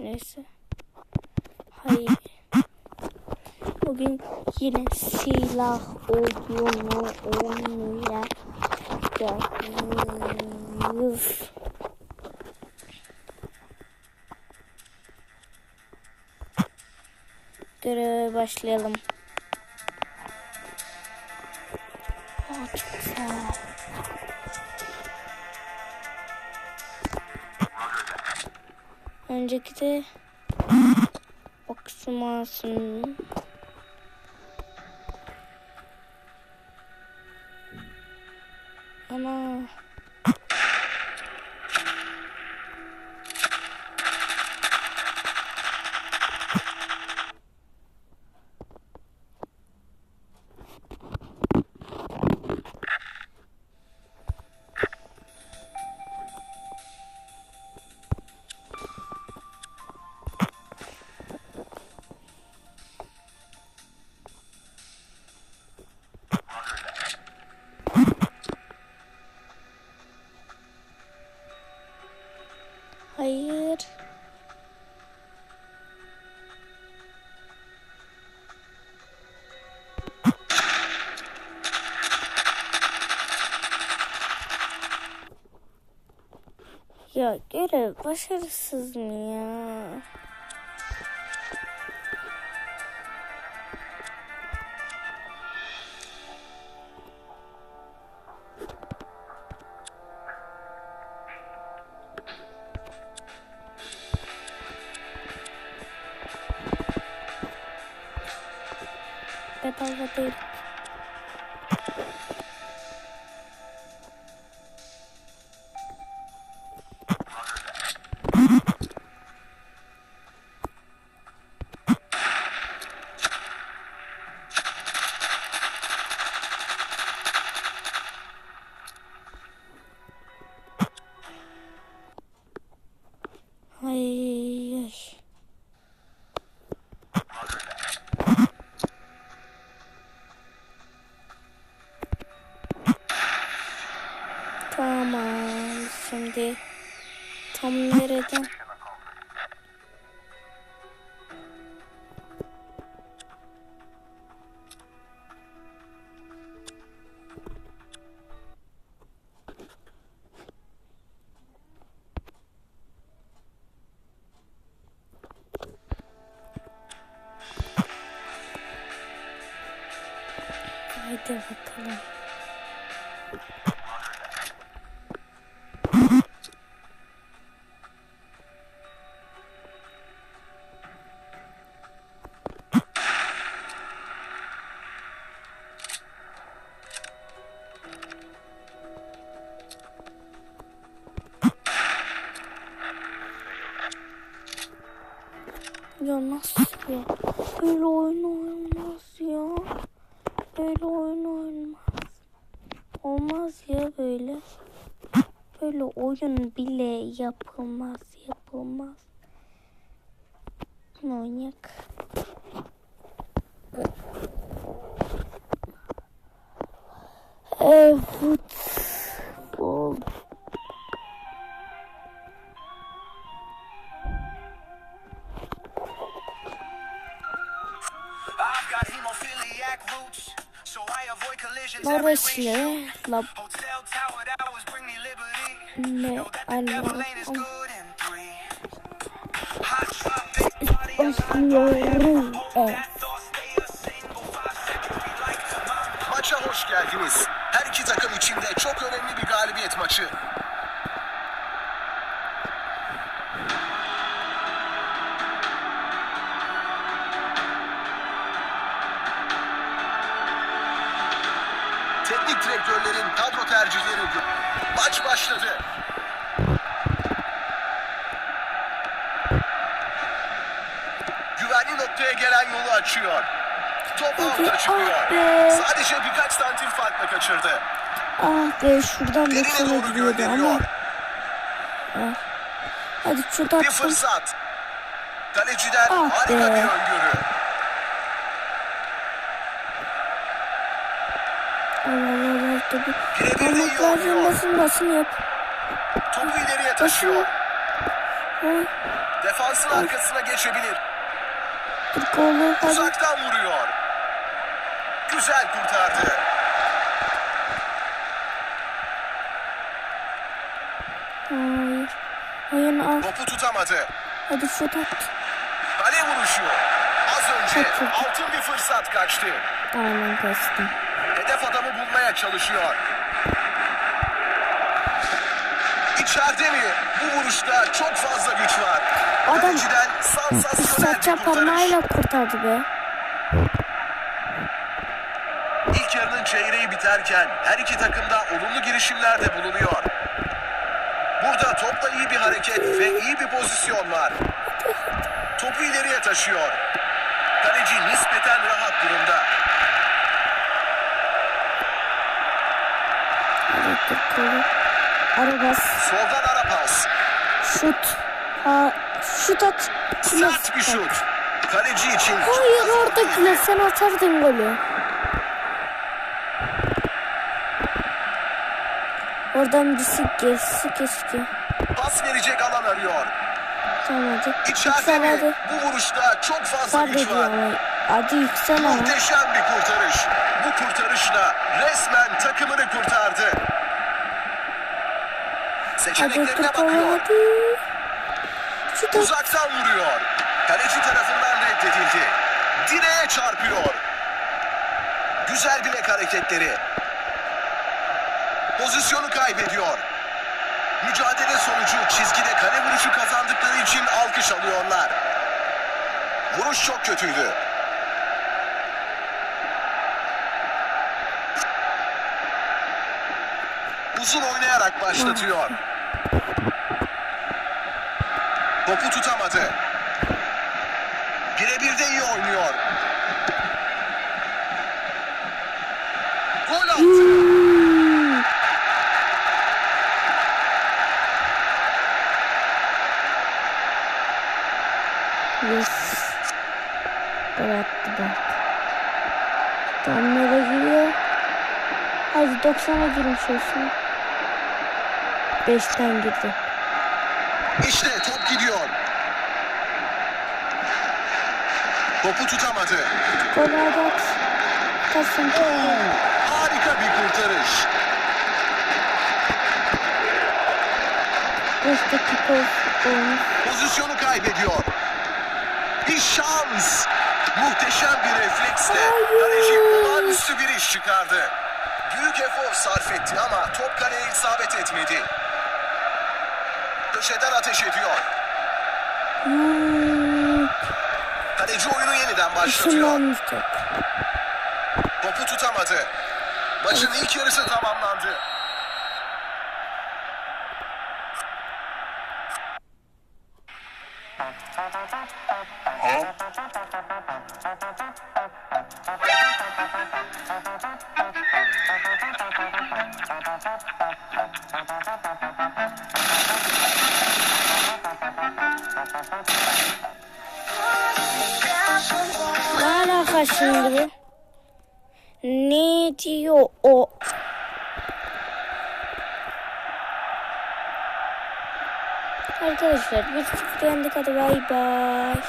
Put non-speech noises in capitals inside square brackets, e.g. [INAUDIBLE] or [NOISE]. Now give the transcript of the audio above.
Neyse. Hayır. Bugün yine silah oyunu oynayacağız. Göreve başlayalım. Önceki de [SNIFFS] Oksimasın. Ya görev başarısız mı ya? Bedava değil. Ay. Tamam. Şimdi tam nereden? Haydi bakalım. Ya nasıl ya? Böyle oyun olmaz ya. Böyle oyun olmaz. Olmaz ya böyle. Böyle oyun bile yapılmaz, yapılmaz. Manyak. Single five seconds, be like my Maça hoş geldiniz. Her iki takım için de çok önemli bir galibiyet maçı. Teknik direktörlerin kadro tercihleri maç başladı. Güvenli noktaya gelen yolu açıyor. Top alta çıkıyor. Ah be. Sadece birkaç santim farkla kaçırdı. Ah be şuradan baksana gidiyordu ama. Ah. Hadi şurada Bir fırsat. Kaleciden Ah harika be. bir öngörü. Allah Allah Parmaklarla oynuyor. basın basın yap. Topu ileriye taşıyor. Defansın arkasına geçebilir. Hadi. Uzaktan vuruyor. Güzel kurtardı. Hayır. Hayır al. Topu tutamadı. Hadi şut at. Kale vuruşu. Az önce Çok, çok. altın bir fırsat kaçtı. Aynen kaçtım. Hedef adamı bulmaya çalışıyor. İçeride mi? Bu vuruşta çok fazla güç var. Adam- kurtarış. parmağıyla kurtardı be. İlk yarının çeyreği biterken her iki takım da olumlu girişimlerde bulunuyor. Burada topla iyi bir hareket ve iyi bir pozisyon var. Topu ileriye taşıyor. Kaleci nispeten rahat durumda. Hadi Türkoğlu. Arabas. Soldan ara. Şut. Ha, şut at. Klas. Sert bir şut. Kaleci için Hayır orada. Klas sen atardın golü. Oradan dişi geçsi keşke. Pas verecek alan arıyor. Tamam hadi. İçeride Yüksel mi? hadi. Bu vuruşta çok fazla Var güç var. Hadi yüksel ama. Muhteşem bir kurtarış. Bu kurtarışla resmen takımını kurtardı. Seçeneklerine bakıyor. Uzaktan vuruyor. Kaleci tarafından reddedildi. Direğe çarpıyor. Güzel bilek hareketleri. Pozisyonu kaybediyor. Mücadele sonucu çizgide kale vuruşu kazandıkları için alkış alıyorlar. Vuruş çok kötüydü. Uzun oynayarak başlatıyor. Topu tutamadı. Birebir de iyi oynuyor. Gol attı. Yes. Gol attı. Tam nereye giriyor? Hadi 90'a girmiş olsun. 5'ten girdi. İşte top gidiyor. Topu tutamadı. Gol hadi at. Kaçsın. Harika bir kurtarış. 5 dakika olmuş. Pozisyonu kaybediyor. Bir şans. Muhteşem bir refleksle kaleci olağanüstü bir iş çıkardı. Büyük efor sarf etti ama top kaleye isabet etmedi. Köşeden ateş ediyor. Kaleci oyunu yeniden başlatıyor. Topu tutamadı. Maçın ilk yarısı tamamlandı. Ne alaka şimdi? Ne diyor o? Arkadaşlar sıfır yendik hadi bay bay.